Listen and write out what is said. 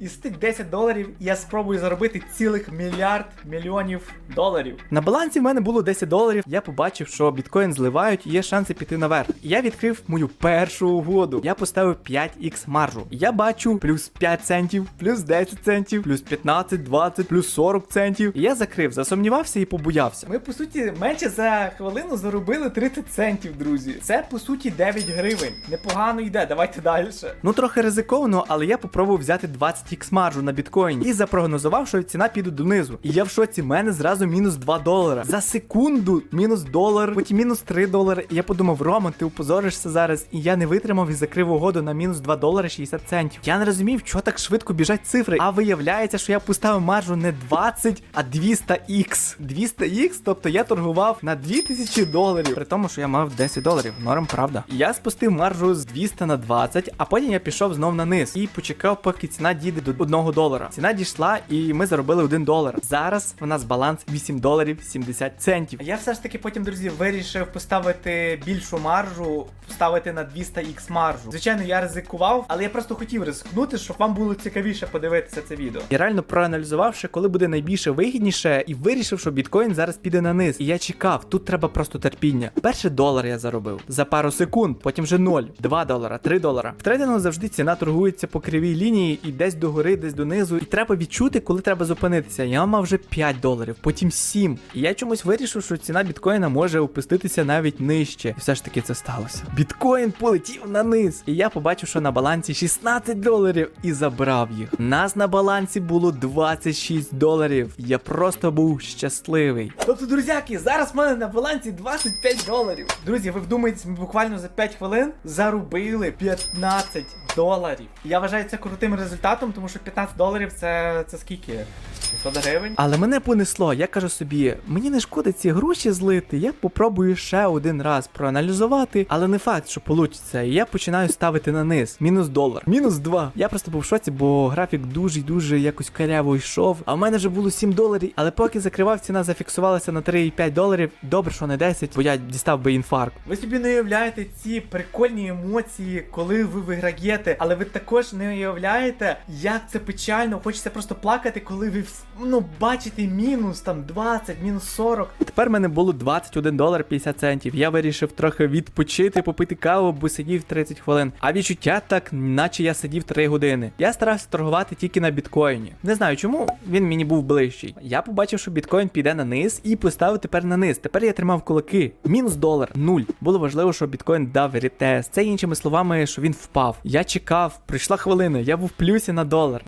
І з тих 10 доларів я спробую заробити цілих мільярд мільйонів доларів. На балансі в мене було 10 доларів. Я побачив, що біткоін зливають і є шанси піти наверх. Я відкрив мою першу угоду. Я поставив 5х маржу. Я бачу плюс 5 центів, плюс 10 центів, плюс 15, 20, плюс 40 центів. Я закрив, засумнівався і побоявся. Ми, по суті, менше за хвилину заробили 30 центів, друзі. Це по суті 9 гривень. Непогано йде, давайте далі. Ну трохи ризиковано, але я попробував взяти 20х маржу на біткоїні і запрогнозував, що ціна піде донизу. І я в шоці, мене зразу мінус 2 долара. За секунду мінус долар, потім мінус 3 долари. І я подумав, Рома, ти опозоришся зараз. І я не витримав і закрив угоду на мінус 2 долари 60 центів. Я не розумів, чого так швидко біжать цифри. А виявляється, що я поставив маржу не 20, а 200х. 200х, тобто я торгував на 2000 доларів. При тому, що я мав 10 доларів. Норм, правда. Я спустив маржу з 200 на 20, а потім я пішов знов на низ і почекав, поки ціна дійде до 1 долара. Ціна дійшла, і ми заробили 1 долар. Зараз у нас баланс 8 доларів 70 центів. Я все ж таки потім, друзі, вирішив поставити більшу маржу, поставити на 200х маржу. Звичайно, я ризикував, але я просто хотів ризикнути, щоб вам було цікавіше подивитися це відео. Я реально проаналізувавши, коли буде найбільше вигідніше, і вирішив, що біткоін зараз піде на низ. І я чекав, тут треба просто терпіння. Перший долар я заробив за пару секунд, потім вже 0, 2 долара, 3 долара. В трейдингу завжди ціна торгується по кривій лінії і десь до гори, десь донизу. І треба відчути, коли треба зупинитися. Я мав вже 5 доларів, потім 7. І я чомусь вирішив, що ціна біткоїна може опуститися навіть нижче. І все ж таки це сталося. Біткоін полетів на низ. І я побачив, що на балансі 16 доларів і забрав їх. Нас на балансі було 26 доларів. Я просто був щасливий. Тобто, друзяки, зараз в мене на балансі 25 доларів. Друзі, ви вдумаєтесь, ми буквально за 5 хвилин заробили 15 доларів. Я вважаю це крутим результатом, тому що 15 доларів це, це скільки? 500 гривень. Але мене понесло. Я кажу собі, мені не шкода ці гроші злити. Я попробую ще один раз проаналізувати, але не факт, що получиться. І я починаю ставити на низ. Мінус долар. Мінус 2. Я просто був в шоці, бо графік дуже дуже якось каряво йшов. А в мене вже було 7 доларів. Але поки закривав, ціна зафіксувалася на 3,5 доларів. Добре, що не 10, бо я дістав би інфаркт. Ви собі не уявляєте ці прикольні емоції, коли ви виграєте, але ви також не уявляєте, як це печально. Хочеться просто плакати, коли ви ну бачите мінус там 20, мінус 40. Тепер в мене було 21 долар 50 центів. Я вирішив трохи відпочити, попити каву, бо сидів 30 хвилин. А відчуття так, наче я сидів 3 години. Я старався торгувати тільки на біткоїні. Не знаю чому, він мені був ближчий. Я побачив, що біткоін піде на низ і поставив тепер на низ. Тепер я тримав кулаки. Мінус долар, нуль. Було важливо, щоб біткоін дав ретест. Це іншими словами, що він впав. Я чекав, прийшла хвилина, я був в плюсі на долар.